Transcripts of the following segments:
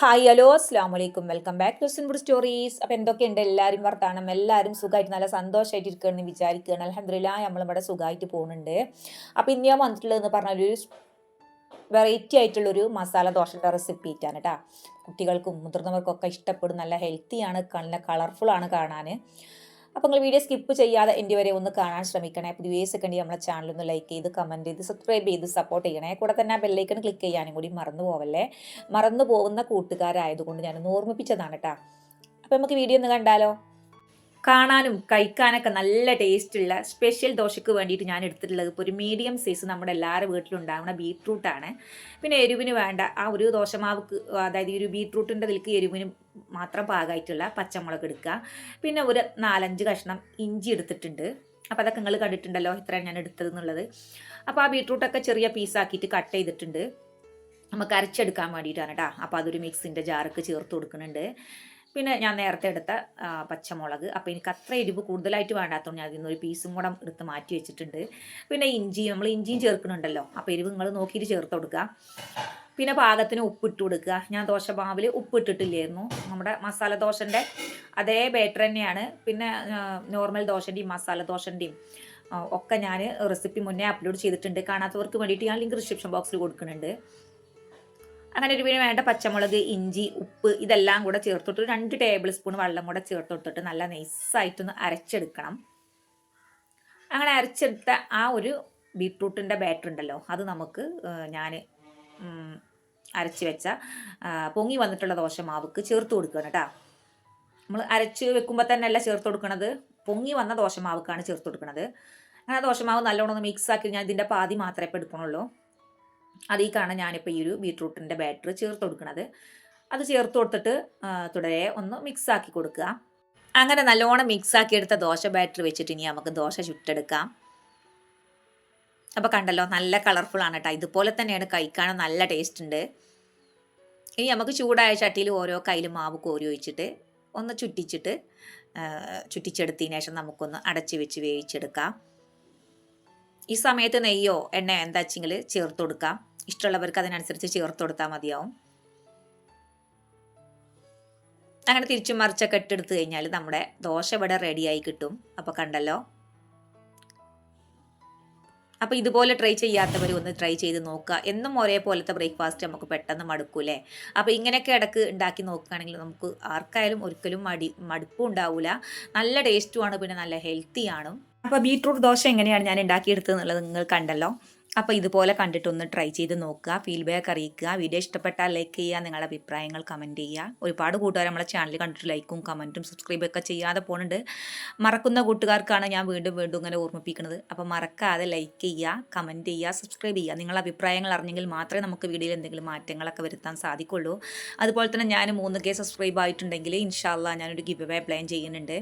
Hi hello അസ്ലാം വലൈക്കും welcome back to Sinbud stories അപ്പോൾ എന്തൊക്കെയുണ്ട്? എല്ലാവരും വർത്താനം. എല്ലാവരും സുഖമായിട്ട് നല്ല സന്തോഷമായിട്ട് ഇരിക്കുകയെന്ന് വിചാരിക്കുകയാണ്. അലഹദില്ല നമ്മളിവിടെ സുഖമായിട്ട് പോകുന്നുണ്ട്. അപ്പോൾ ഇന്ന് ഞാൻ വന്നിട്ടുള്ളതെന്ന് പറഞ്ഞാൽ ഒരു വെറൈറ്റി ആയിട്ടുള്ളൊരു മസാല ദോശയുടെ റെസിപ്പി ആയിട്ടാണ് കേട്ടോ കുട്ടികൾക്കും മുതിർന്നവർക്കൊക്കെ ഇഷ്ടപ്പെടും. നല്ല ഹെൽത്തിയാണ് നല്ല കളർഫുള്ളാണ് കാണാൻ. അപ്പോൾ നിങ്ങൾ വീഡിയോ സ്കിപ്പ് ചെയ്യാതെ എന്റെ വരെ ഒന്ന് കാണാൻ ശ്രമിക്കണേ. പുതിയ വേസ് ഒക്കെ നമ്മുടെ ചാനൽ ഒന്ന് ലൈക്ക് ചെയ്ത് കമന്റ് ചെയ്ത് സബ്സ്ക്രൈബ് ചെയ്ത് സപ്പോർട്ട് ചെയ്യണേ. കൂടെ തന്നെ ആ ബെല്ലൈക്കൺ ക്ലിക്ക് ചെയ്യാനും കൂടി മറന്നു പോവല്ലേ? മറന്നു പോകുന്ന കൂട്ടുകാരായതുകൊണ്ട് ഞാനൊന്ന് ഓർമ്മിപ്പിച്ചതാണ് കേട്ടോ അപ്പോൾ നമുക്ക് വീഡിയോ ഒന്ന് കണ്ടാലോ? കാണാനും കഴിക്കാനൊക്കെ നല്ല ടേസ്റ്റുള്ള സ്പെഷ്യൽ ദോശയ്ക്ക് വേണ്ടിയിട്ട് ഞാൻ എടുത്തിട്ടുള്ളത് ഇപ്പോൾ ഒരു മീഡിയം സൈസ് നമ്മുടെ എല്ലാവരുടെ വീട്ടിലുണ്ടാവുന്ന ബീട്രൂട്ടാണ് പിന്നെ എരിവിന് വേണ്ട ആ ഒരു ദോശമാവ് അതായത് ഈ ഒരു ബീട്രൂട്ടിന്റെ ഇതിലേക്ക് എരിവിന് മാത്രം പാകമായിട്ടുള്ള പച്ചമുളക് എടുക്കുക. പിന്നെ ഒരു നാലഞ്ച് കഷ്ണം ഇഞ്ചി എടുത്തിട്ടുണ്ട്. അപ്പോൾ അതൊക്കെ നിങ്ങൾ കണ്ടിട്ടുണ്ടല്ലോ ഇത്രയാണ് ഞാൻ എടുത്തത് എന്നുള്ളത്. അപ്പോൾ ആ ബീട്രൂട്ടൊക്കെ ചെറിയ പീസാക്കിയിട്ട് കട്ട് ചെയ്തിട്ടുണ്ട്. നമുക്ക് അരച്ചെടുക്കാൻ വേണ്ടിയിട്ടാണ് കേട്ടോ അപ്പോൾ അതൊരു മിക്സിന്റെ ജാർക്ക് ചേർത്ത് കൊടുക്കുന്നുണ്ട്. പിന്നെ ഞാൻ നേരത്തെ എടുത്ത പച്ചമുളക്. അപ്പോൾ എനിക്ക് അത്ര എരിവ് കൂടുതലായിട്ട് വേണ്ടാത്തതുകൊണ്ട് ഞാൻ അതിൽ ഒരു പീസും കൂടെ എടുത്ത് മാറ്റി വെച്ചിട്ടുണ്ട്. പിന്നെ ഇഞ്ചി നമ്മൾ ഇഞ്ചിയും ചേർക്കുന്നുണ്ടല്ലോ. അപ്പോൾ എരിവ് നിങ്ങൾ നോക്കിയിട്ട് ചേർത്ത് കൊടുക്കുക. പിന്നെ പാകത്തിന് ഉപ്പിട്ട് കൊടുക്കുക. ഞാൻ ദോശ മാവിൽ ഉപ്പിട്ടിട്ടില്ലായിരുന്നു. നമ്മുടെ മസാല ദോശന്റെ അതേ ബേറ്റർ തന്നെയാണ്. പിന്നെ നോർമൽ ദോശന്റെയും മസാല ദോശന്റെയും ഒക്കെ ഞാൻ റെസിപ്പി മുന്നേ അപ്ലോഡ് ചെയ്തിട്ടുണ്ട്. കാണാത്തവർക്ക് വേണ്ടിയിട്ട് ഞാൻ ലിങ്ക് ഡിസ്ക്രിപ്ഷൻ ബോക്സിൽ കൊടുക്കുന്നുണ്ട്. അങ്ങനെ ഒരു പിന്നെ വേണ്ട പച്ചമുളക് ഇഞ്ചി ഉപ്പ് ഇതെല്ലാം കൂടെ ചേർത്തിട്ട് രണ്ട് ടേബിൾ സ്പൂൺ വെള്ളം കൂടെ ചേർത്തിട്ടിട്ട് നല്ല നൈസായിട്ടൊന്ന് അരച്ചെടുക്കണം. അങ്ങനെ അരച്ചെടുത്ത ആ ഒരു ബീട്രൂട്ടിന്റെ ബാറ്റർ ഉണ്ടല്ലോ അത് നമുക്ക് ഞാൻ അരച്ച് വെച്ച പൊങ്ങി വന്നിട്ടുള്ള ദോശമാവുക്ക് ചേർത്ത് കൊടുക്കണം കേട്ടോ. നമ്മൾ അരച്ച് വെക്കുമ്പോൾ തന്നെ അല്ല ചേർത്ത് കൊടുക്കണത്? പൊങ്ങി വന്ന ദോശമാവ്ക്കാണ് ചേർത്ത് കൊടുക്കുന്നത് അങ്ങനെ ദോശമാവ് നല്ലോണം ഒന്ന് മിക്സ് ആക്കി ഞാൻ ഇതിന്റെ പാതി മാത്രമേ ഇപ്പോൾ എടുക്കണുള്ളൂ അതിലേക്കാണ് ഞാനിപ്പോൾ ഈ ഒരു ബീട്രൂട്ടിന്റെ ബാറ്റർ ചേർത്ത് കൊടുക്കുന്നത് അത് ചേർത്ത് കൊടുത്തിട്ട് തുടരെ ഒന്ന് മിക്സ് ആക്കി കൊടുക്കുക. അങ്ങനെ നല്ലോണം മിക്സ് ആക്കി എടുത്ത ദോശ ബാറ്റർ വെച്ചിട്ട് ഇനി നമുക്ക് ദോശ ചുട്ടെടുക്കാം. അപ്പോൾ കണ്ടല്ലോ നല്ല കളർഫുൾ ആണ് കേട്ടോ ഇതുപോലെ തന്നെയാണ് കഴിക്കാനും നല്ല ടേസ്റ്റ് ഉണ്ട്. ഇനി നമുക്ക് ചൂടായ ചട്ടിയിൽ ഓരോ കയ്യിലും മാവ് കോരി ഒഴിച്ചിട്ട് ഒന്ന് ചുറ്റിച്ചിട്ട് ചുറ്റിച്ചെടുത്തതിന് ശേഷം നമുക്കൊന്ന് അടച്ചു വെച്ച് വേവിച്ചെടുക്കാം. ഈ സമയത്ത് നെയ്യോ എണ്ണ എന്താ വെച്ചെങ്കിൽ ചേർത്ത് കൊടുക്കാം. ഇഷ്ടമുള്ളവർക്ക് അതിനനുസരിച്ച് ചേർത്ത് കൊടുത്താൽ മതിയാവും. അങ്ങനെ തിരിച്ചു മറിച്ചൊക്കെ ഇട്ടെടുത്ത് കഴിഞ്ഞാൽ നമ്മുടെ ദോശ ഇവിടെ റെഡിയായി കിട്ടും. അപ്പോൾ കണ്ടല്ലോ അപ്പോൾ ഇതുപോലെ ട്രൈ ചെയ്യാത്തവർ ഒന്ന് ട്രൈ ചെയ്ത് നോക്കുക. എന്നും ഒരേപോലത്തെ ബ്രേക്ക്ഫാസ്റ്റ് നമുക്ക് പെട്ടെന്ന് മടുക്കൂലേ അപ്പോൾ ഇങ്ങനെയൊക്കെ ഇടയ്ക്ക് ഉണ്ടാക്കി നോക്കുകയാണെങ്കിൽ നമുക്ക് ആർക്കായാലും ഒരിക്കലും മടി മടുപ്പും ഉണ്ടാവില്ല നല്ല ടേസ്റ്റുമാണ് പിന്നെ നല്ല ഹെൽത്തിയാണ് അപ്പോൾ ബീട്രൂട്ട് ദോശ എങ്ങനെയാണ് ഞാൻ ഉണ്ടാക്കിയെടുത്തത് എന്നുള്ളത് നിങ്ങൾ കണ്ടല്ലോ. അപ്പോൾ ഇതുപോലെ കണ്ടിട്ടൊന്ന് ട്രൈ ചെയ്ത് നോക്കുക ഫീഡ്ബാക്ക് അറിയിക്കുക വീഡിയോ ഇഷ്ടപ്പെട്ടാൽ ലൈക്ക് ചെയ്യുക നിങ്ങളുടെ അഭിപ്രായങ്ങൾ കമന്റ് ചെയ്യുക. ഒരുപാട് കൂട്ടുകാർ നമ്മളെ ചാനൽ കണ്ടിട്ട് ലൈക്കും കമന്റും സബ്സ്ക്രൈബൊക്കെ ചെയ്യാതെ പോകുന്നുണ്ട് മറക്കുന്ന കൂട്ടുകാർക്കാണ് ഞാൻ വീണ്ടും വീണ്ടും ഇങ്ങനെ ഓർമ്മിപ്പിക്കുന്നത്. അപ്പോൾ മറക്കാതെ ലൈക്ക് ചെയ്യുക കമന്റ് ചെയ്യുക സബ്സ്ക്രൈബ് ചെയ്യുക. നിങ്ങളുടെ അഭിപ്രായങ്ങൾ അറിഞ്ഞെങ്കിൽ മാത്രമേ നമുക്ക് വീഡിയോയിൽ എന്തെങ്കിലും മാറ്റങ്ങളൊക്കെ വരുത്താൻ സാധിക്കുള്ളൂ. അതുപോലെ തന്നെ ഞാൻ മൂന്ന് കെ സബ്സ്ക്രൈബ് ആയിട്ടുണ്ടെങ്കിൽ ഇൻഷാല്ല ഞാനൊരു ഗിവ് അവേ പ്ലാൻ ചെയ്യുന്നുണ്ട്.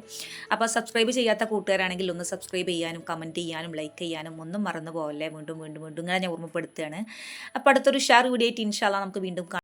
അപ്പോൾ സബ്സ്ക്രൈബ് ചെയ്യാത്ത കൂട്ടുകാരാണെങ്കിൽ ഒന്ന് സബ്സ്ക്രൈബ് ചെയ്യാനും കമന്റ് ചെയ്യാനും ലൈക്ക് ചെയ്യാനും ഒന്നും മറന്നു പോകല്ലേ വീണ്ടും വീണ്ടും വീണ്ടും ഇങ്ങനെ ഞാൻ ഓർമ്മപ്പെടുത്തുകയാണ്. അപ്പോൾ അടുത്തൊരു ഷാർ വീഡിയോ ആയിട്ട് ഇൻഷാല്ല നമുക്ക് വീണ്ടും